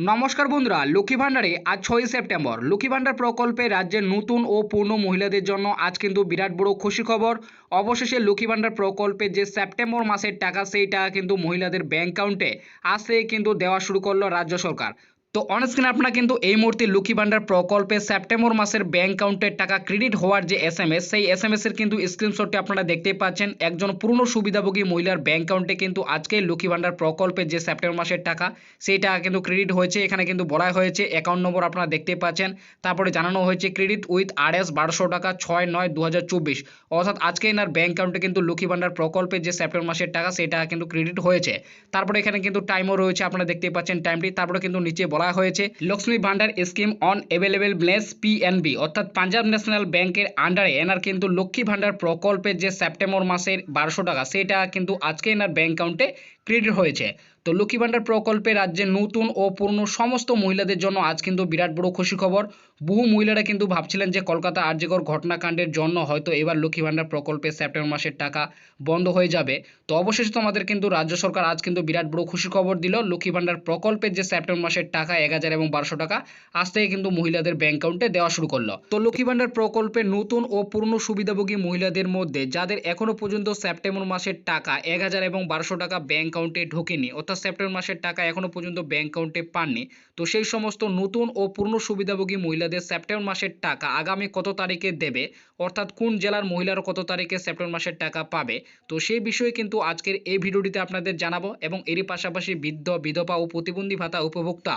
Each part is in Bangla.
নমস্কার বন্ধুরা, লক্ষ্মী ভাণ্ডারে আজ ছয়ই সেপ্টেম্বর। লক্ষ্মী ভাণ্ডার প্রকল্পে রাজ্যের নতুন ও পূর্ণ মহিলাদের জন্য আজ কিন্তু বিরাট বড় খুশি খবর। অবশেষে লক্ষ্মী ভাণ্ডার প্রকল্পে যে সেপ্টেম্বর মাসের টাকা, সেই টাকা কিন্তু মহিলাদের ব্যাংক অ্যাকাউন্টে আসতে কিন্তু দেওয়া শুরু করল রাজ্য সরকার। তো অনস্ক্রিন আপনারা কিন্তু এই মুহূর্তে লক্ষ্মী ভান্ডার প্রকল্পে সেপ্টেম্বর মাসের ব্যাঙ্ক অ্যাকাউন্টের টাকা ক্রেডিট হওয়ার যে এস এম এস সেই এস এম এস এর কিন্তু স্ক্রিনশটটি আপনারা দেখতেই পাচ্ছেন। একজন পূর্ণ সুবিধাভোগী মহিলার ব্যাঙ্ক অ্যাকাউন্টে কিন্তু আজকে লক্ষ্মী ভান্ডার প্রকল্পের যে সেপ্টেম্বর মাসের টাকা, সেই টাকা কিন্তু ক্রেডিট হয়েছে। এখানে কিন্তু বলা হয়েছে অ্যাকাউন্ট নম্বর আপনারা দেখতে পাচ্ছেন। তারপরে জানানো হয়েছে ক্রেডিট উইথ আর এস বারোশো টাকা ছয় নয় দু হাজার চব্বিশ। অর্থাৎ আজকে এনার ব্যাঙ্ক অ্যাকাউন্টে কিন্তু লক্ষ্মী ভান্ডার প্রকল্পের যে সেপ্টেম্বর মাসের টাকা, সেই টাকা কিন্তু ক্রেডিট হয়েছে। তারপরে এখানে কিন্তু টাইমও রয়েছে, আপনারা দেখতে পাচ্ছেন টাইমটি তারপরে কিন্তু নিচে বলা হয়েছে। Lakshmi Bhandar scheme on available bless PNB অর্থাৎ পাঞ্জাব ন্যাশনাল ব্যাংকের আন্ডারে এনার কিন্তু লক্ষ্মী ভান্ডার প্রকল্পের যে সেপ্টেম্বর মাসের বারোশো টাকা, সেটা কিন্তু আজকে এনার ব্যাংক অ্যাকাউন্টে ক্রেডিট হয়েছে। তো লক্ষ্মী ভাণ্ডার প্রকল্পে রাজ্যে নতুন ও পূর্ণ সমস্ত মহিলাদের জন্য আজ কিন্তু বিরাট বড় খুশি খবর। বহু মহিলারা কিন্তু ভাবছিলেন যে কলকাতা আর্যকর ঘটনাকাণ্ডের জন্য হয়তো এবার লক্ষ্মী ভাণ্ডার প্রকল্পে সেপ্টেম্বর মাসের টাকা বন্ধ হয়ে যাবে। তো অবশেষে তোমাদের কিন্তু রাজ্য সরকার আজ কিন্তু বিরাট বড় খুশি খবর দিল। লক্ষ্মী ভাণ্ডার প্রকল্পের যে সেপ্টেম্বর মাসের টাকা এক হাজার এবং বারোশো টাকা, আজ থেকে কিন্তু মহিলাদের ব্যাংক অ্যাকাউন্টে দেওয়া শুরু করল। তো লক্ষ্মী ভাণ্ডার প্রকল্পে নতুন ও পূর্ণ সুবিধাভোগী মহিলাদের মধ্যে, যাদের এখনও পর্যন্ত সেপ্টেম্বর মাসের টাকা এক হাজার এবং বারোশো টাকা ব্যাংক অ্যাকাউন্টে ঢোকেনি। অর্থাৎ সেপ্টেম্বর মাসের টাকা এখনও পর্যন্ত ব্যাংক অ্যাকাউন্টে পাননি। তো সেই সমস্ত নতুন ও পূর্ণ সুবিধাভোগী মহিলাদের সেপ্টেম্বর মাসের টাকা আগামী কত তারিখে দেবে? অর্থাৎ কোন জেলার মহিলারা কত তারিখে সেপ্টেম্বর মাসের টাকা পাবে? তো সেই বিষয়ে কিন্তু আজকের এই ভিডিওটিতে আপনাদের জানাব এবং এরই পাশাপাশি বৃদ্ধ, বিধবা ও প্রতিবন্ধী ভাতা উপভোক্তা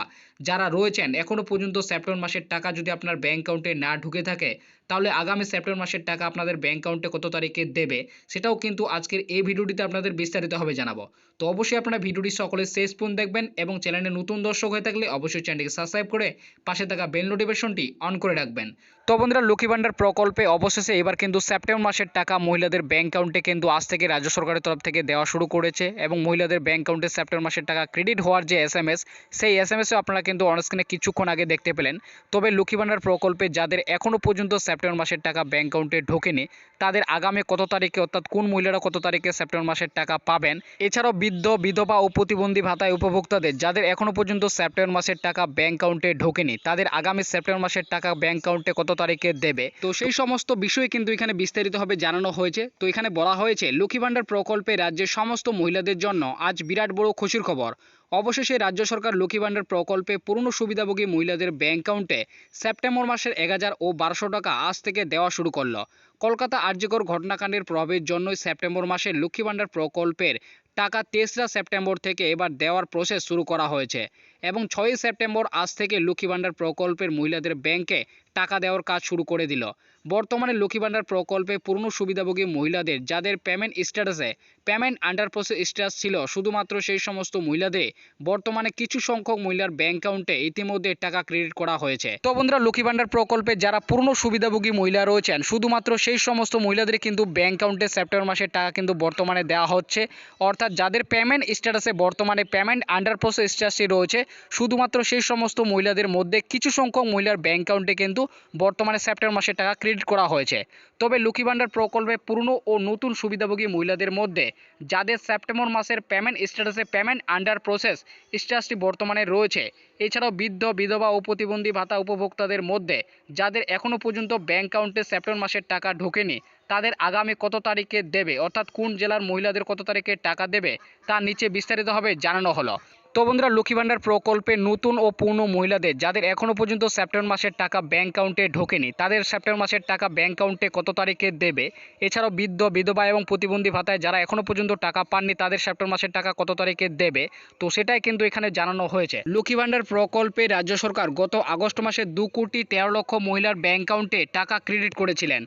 যারা রয়েছেন, এখনও পর্যন্ত সেপ্টেম্বর মাসের টাকা যদি আপনার ব্যাংক অ্যাকাউন্টে না ঢুকে থাকে, তাহলে আগামী সেপ্টেম্বর মাসের টাকা আপনাদের ব্যাংক অ্যাকাউন্টে কত তারিখে দেবে? সেটাও কিন্তু আজকের এই ভিডিওটিতে আপনাদের বিস্তারিতভাবে জানাব। তো অবশ্যই আপনারা ভিডিওটি সকলে শেষ পর্যন্ত দেখবেন এবং চ্যানেলে নতুন দর্শক হয়ে থাকলে অবশ্যই চ্যানেলটিকে সাবস্ক্রাইব করে পাশে থাকা বেল নোটিফিকেশনটি অন করে রাখবেন। তো বন্ধুরা, লক্ষ্মী ভাণ্ডার প্রকল্পে অবশেষে এবার কিন্তু সেপ্টেম্বর মাসের টাকা মহিলাদের ব্যাংক অ্যাকাউন্টে কিন্তু আজ থেকে রাজ্য সরকারের তরফ থেকে দেওয়া শুরু করেছে এবং মহিলাদের ব্যাংক অ্যাকাউন্টে সেপ্টেম্বর মাসের টাকা ক্রেডিট হওয়ার যে এস এম এস সেই এস এম এসও আপনারা কিন্তু অনস্ক্রিনে কিছুক্ষণ আগে দেখতে পেলেন। তবে লক্ষ্মী ভাণ্ডার প্রকল্পে যাদের এখনও পর্যন্ত সেপ্টেম্বর মাসের টাকা ব্যাঙ্ক অ্যাকাউন্টে ঢোকেনি, তাদের আগামী কত তারিখে, অর্থাৎ কোন মহিলারা কত তারিখে সেপ্টেম্বর মাসের টাকা পাবেন, এছাড়াও বৃদ্ধ, বিধবা ও প্রতিবন্ধী ভাতায় উপভোক্তাদের যাদের এখনও পর্যন্ত সেপ্টেম্বর মাসের টাকা ব্যাংক অ্যাকাউন্টে ঢোকেনি, তাদের আগামী সেপ্টেম্বর মাসের টাকা ব্যাংক অ্যাকাউন্টে কত তারিখে দেবে। তো সেই সমস্ত বিষয় কিন্তু এখানে বিস্তারিতভাবে জানানো হয়েছে। তো এখানে বলা হয়েছে, লক্ষ্মী ভাণ্ডার প্রকল্পে রাজ্যের সমস্ত মহিলাদের জন্য আজ বিরাট বড় খুশির খবর। অবশেষে রাজ্য সরকার লক্ষ্মী ভাণ্ডার প্রকল্পে পুরনো সুবিধাভোগী মহিলাদের ব্যাংক অ্যাকাউন্টে সেপ্টেম্বর মাসের এক হাজার ও বারোশো টাকা আজ থেকে দেওয়া শুরু করল। কলকাতা আর্যকর ঘটনাকাণ্ডের প্রভাবের জন্যই সেপ্টেম্বর মাসে লক্ষ্মী ভাণ্ডার প্রকল্পের টাকা তেসরা সেপ্টেম্বর থেকে এবার দেওয়ার প্রসেস শুরু করা হয়েছে। এবং ছয়ই সেপ্টেম্বর আজ থেকে লক্ষ্মী ভাণ্ডার প্রকল্পের মহিলাদের ব্যাংকে টাকা দেওয়ার কাজ শুরু করে দিল। বর্তমানে লক্ষ্মী ভাণ্ডার প্রকল্পে পূর্ণ সুবিধাভোগী মহিলাদের, যাদের পেমেন্ট স্ট্যাটাসে পেমেন্ট আন্ডার প্রসেস স্ট্যাটাস ছিল, শুধুমাত্র সেই সমস্ত মহিলাদের, বর্তমানে কিছু সংখ্যক মহিলার ব্যাংক অ্যাকাউন্টে ইতিমধ্যে টাকা ক্রেডিট করা হয়েছে। তো বন্ধুরা, লক্ষ্মী ভাণ্ডার প্রকল্পে যারা পূর্ণ সুবিধাভোগী মহিলা রয়েছেন, শুধুমাত্র সেই সমস্ত মহিলাদের কিন্তু ব্যাংক অ্যাকাউন্টে সেপ্টেম্বর মাসের টাকা কিন্তু বর্তমানে দেওয়া হচ্ছে। অর্থাৎ যাদের পেমেন্ট স্ট্যাটাসে বর্তমানে পেমেন্ট আন্ডার প্রসেস স্ট্যাটাসটি রয়েছে, শুধুমাত্র সেই সমস্ত মহিলাদের মধ্যে কিছু সংখ্যক মহিলার ব্যাংক অ্যাকাউন্টে কিন্তু বর্তমানে সেপ্টেম্বর মাসে টাকা ক্রেডিট করা হয়েছে। তবে লক্ষ্মী প্রকল্পে পুরনো ও নতুন সুবিধাভোগী মহিলাদের মধ্যে, যাদের সেপ্টেম্বর মাসের পেমেন্ট স্ট্যাটাসে পেমেন্ট আন্ডার প্রসেস স্ট্যাটাসটি বর্তমানে রয়েছে, এছাড়াও বৃদ্ধ, বিধবা ও প্রতিবন্ধী ভাতা উপভোক্তাদের মধ্যে, যাদের এখনও পর্যন্ত ব্যাংক অ্যাকাউন্টে সেপ্টেম্বর মাসের টাকা ঢোকেনি, তাদের আগামী কত তারিখে দেবে? অর্থাৎ কোন জেলার মহিলাদের কত তারিখে টাকা দেবে? তা নিচে বিস্তারিতভাবে জানানো হলো। তো বন্ধুরা, লক্ষ্মী ভাণ্ডার প্রকল্পে নতুন ও পূর্ণ মহিলাদের, যাদের এখনও পর্যন্ত সেপ্টেম্বর মাসের টাকা ব্যাংক অ্যাকাউন্টে ঢোকেনি, তাদের সেপ্টেম্বর মাসের টাকা ব্যাংক অ্যাকাউন্টে কত তারিখে দেবে? এছাড়াও বৃদ্ধ, বিধবা এবং প্রতিবন্ধী ভাতায় যারা এখনও পর্যন্ত টাকা পাননি, তাদের সেপ্টেম্বর মাসের টাকা কত তারিখে দেবে? তো সেটাই কিন্তু এখানে জানানো হয়েছে। লক্ষ্মী ভাণ্ডার প্রকল্পে রাজ্য সরকার গত আগস্ট মাসে দু কোটি তেরো লক্ষ মহিলার ব্যাংক অ্যাকাউন্টে টাকা ক্রেডিট করেছিলেন।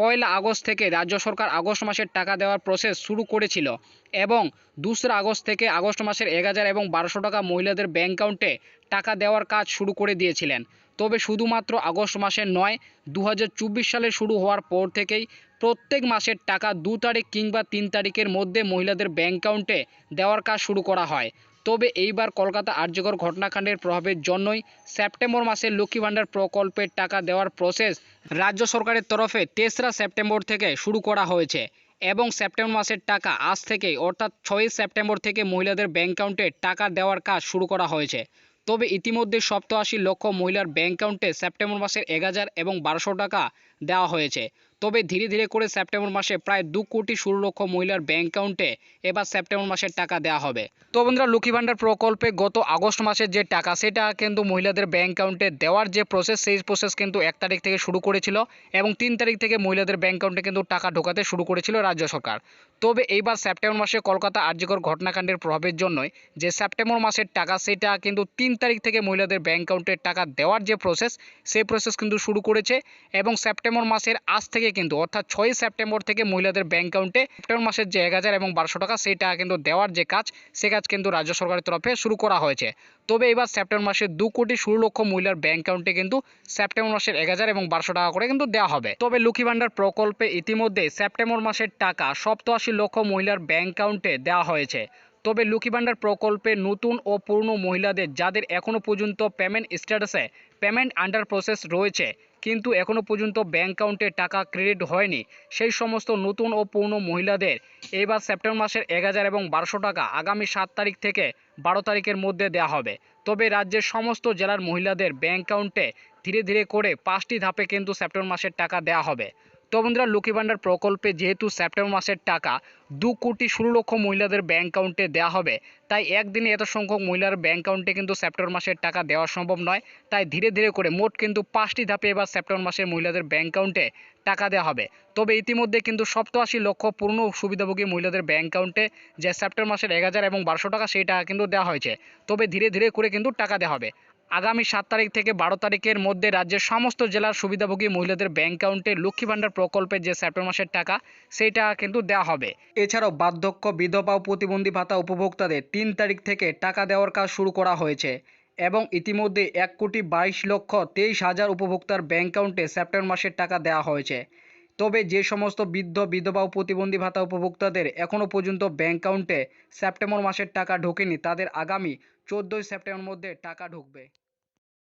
পয়লা আগস্ট থেকে রাজ্য সরকার আগস্ট মাসের টাকা দেওয়ার প্রসেস শুরু করেছিল এবং দোসরা আগস্ট থেকে আগস্ট মাসের এক হাজার এবং বারোশো টাকা মহিলাদের ব্যাংক অ্যাকাউন্টে টাকা দেওয়ার কাজ শুরু করে দিয়েছিলেন। তবে শুধুমাত্র আগস্ট মাসের নয় দু সালে শুরু হওয়ার পর থেকেই প্রত্যেক মাসের টাকা দু তারিখ কিংবা তিন তারিখের মধ্যে মহিলাদের ব্যাংক অ্যাকাউন্টে দেওয়ার কাজ শুরু করা হয়। তবে এইবার কলকাতা আর্যকর ঘটনাকাণ্ডের প্রভাবের জন্যই সেপ্টেম্বর মাসে লক্ষ্মী ভাণ্ডার প্রকল্পের টাকা দেওয়ার প্রসেস রাজ্য সরকারের তরফে তেসরা সেপ্টেম্বর থেকে শুরু করা হয়েছে এবং সেপ্টেম্বর মাসের টাকা আজ থেকেই, অর্থাৎ ছয়ই সেপ্টেম্বর থেকে মহিলাদের ব্যাংক অ্যাকাউন্টে টাকা দেওয়ার কাজ শুরু করা হয়েছে। তবে ইতিমধ্যে সপ্তআশি লক্ষ মহিলার ব্যাংক অ্যাকাউন্টে সেপ্টেম্বর মাসের এক হাজার এবং বারোশো টাকা দেওয়া হয়েছে। তবে ধীরে ধীরে করে সেপ্টেম্বর মাসে প্রায় দু কোটি ষোলো লক্ষ মহিলার ব্যাংক অ্যাকাউন্টে এবার সেপ্টেম্বর মাসের টাকা দেওয়া হবে। তো বন্ধুরা, লক্ষ্মী ভাণ্ডার প্রকল্পে গত আগস্ট মাসের যে টাকা, সেটা কিন্তু মহিলাদের ব্যাংক অ্যাকাউন্টে দেওয়ার যে প্রসেস সেই প্রসেস কিন্তু এক তারিখ থেকে শুরু করেছিল এবং তিন তারিখ থেকে মহিলাদের ব্যাংক অ্যাকাউন্টে কিন্তু টাকা ঢোকাতে শুরু করেছিল রাজ্য সরকার। তবে এইবার সেপ্টেম্বর মাসে কলকাতা আর্যকর ঘটনাকাণ্ডের প্রভাবের জন্যই যে সেপ্টেম্বর মাসের টাকা, সেটা কিন্তু তিন তারিখ থেকে মহিলাদের ব্যাংক অ্যাকাউন্টে টাকা দেওয়ার যে প্রসেস সেই প্রসেস কিন্তু শুরু করেছে এবং সেপ্টেম্বর মাসের আজ থেকে কিন্তু, অর্থাৎ ছয়ই সেপ্টেম্বর থেকে মহিলাদের ব্যাঙ্ক অ্যাকাউন্টে সেপ্টেম্বর মাসের যে এক হাজার এবং বারোশো টাকা সেই টাকা কিন্তু দেওয়ার যে কাজ, সে কাজ কিন্তু রাজ্য সরকারের তরফে শুরু করা হয়েছে। তবে এবার সেপ্টেম্বর মাসে দু কোটি ষোলো লক্ষ মহিলার ব্যাঙ্ক অ্যাকাউন্টে কিন্তু সেপ্টেম্বর মাসের এক হাজার এবং বারোশো টাকা করে কিন্তু দেওয়া হবে। তবে লক্ষ্মী ভাণ্ডার প্রকল্পে ইতিমধ্যে সেপ্টেম্বর মাসের টাকা, সপ্তআশি লক্ষ মহিলার ব্যাংক অ্যাকাউন্টে দেওয়া হয়েছে। তবে লক্ষ্মী ভান্ডার প্রকল্পে নতুন ও পুরনো মহিলাদের যাদের এখনও পর্যন্ত পেমেন্ট স্ট্যাটাসে পেমেন্ট আন্ডার প্রসেস রয়েছে, কিন্তু এখনও পর্যন্ত ব্যাংক অ্যাকাউন্টে টাকা ক্রেডিট হয়নি, সেই সমস্ত নতুন ও পুরনো মহিলাদের এবার সেপ্টেম্বর মাসের এক হাজার এবং বারোশো টাকা আগামী সাত তারিখ থেকে বারো তারিখের মধ্যে দেওয়া হবে। তবে রাজ্যের সমস্ত জেলার মহিলাদের ব্যাংক অ্যাকাউন্টে ধীরে ধীরে করে পাঁচটি ধাপে কিন্তু সেপ্টেম্বর মাসের টাকা দেওয়া হবে। তো বন্ধুরা লক্ষ্মী ভাণ্ডার প্রকল্পে যেহেতু সেপ্টেম্বর মাসের টাকা দু কোটি ষোলো লক্ষ মহিলাদের ব্যাঙ্ক অ্যাকাউন্টে দেওয়া হবে, তাই একদিনে এত সংখ্যক মহিলার ব্যাঙ্ক অ্যাকাউন্টে কিন্তু সেপ্টেম্বর মাসের টাকা দেওয়া সম্ভব নয়। তাই ধীরে ধীরে করে মোট কিন্তু পাঁচটি ধাপে এবার সেপ্টেম্বর মাসে মহিলাদের ব্যাঙ্ক অ্যাকাউন্টে টাকা দেওয়া হবে। তবে ইতিমধ্যে কিন্তু সপ্তআশি লক্ষ পূর্ণ সুবিধাভোগী মহিলাদের ব্যাঙ্ক অ্যাকাউন্টে যে সেপ্টেম্বর মাসের এক হাজার এবং বারোশো টাকা সেই টাকা কিন্তু দেওয়া হয়েছে। তবে ধীরে ধীরে করে কিন্তু টাকা দেওয়া হবে। আগামী সাত তারিখ থেকে বারো তারিখের মধ্যে রাজ্যের সমস্ত জেলার সুবিধাভোগী মহিলাদের ব্যাংক অ্যাকাউন্টে লক্ষ্মী ভাণ্ডার প্রকল্পের যে সেপ্টেম্বর মাসের টাকা সেই টাকা কিন্তু দেওয়া হবে। এছাড়াও বার্ধক্য, বিধবা ও প্রতিবন্ধী ভাতা উপভোক্তাদের তিন তারিখ থেকে টাকা দেওয়ার কাজ শুরু করা হয়েছে এবং ইতিমধ্যে এক কোটি বাইশ লক্ষ তেইশ হাজার উপভোক্তার ব্যাংক অ্যাকাউন্টে সেপ্টেম্বর মাসের টাকা দেওয়া হয়েছে। তবে যে সমস্ত বৃদ্ধ, বিধবা ও প্রতিবন্ধী ভাতা উপভোক্তাদের এখনও পর্যন্ত ব্যাংক অ্যাকাউন্টে সেপ্টেম্বর মাসের টাকা ঢোকেনি, তাদের আগামী চোদ্দোই সেপ্টেম্বর মধ্যে টাকা ঢুকবে।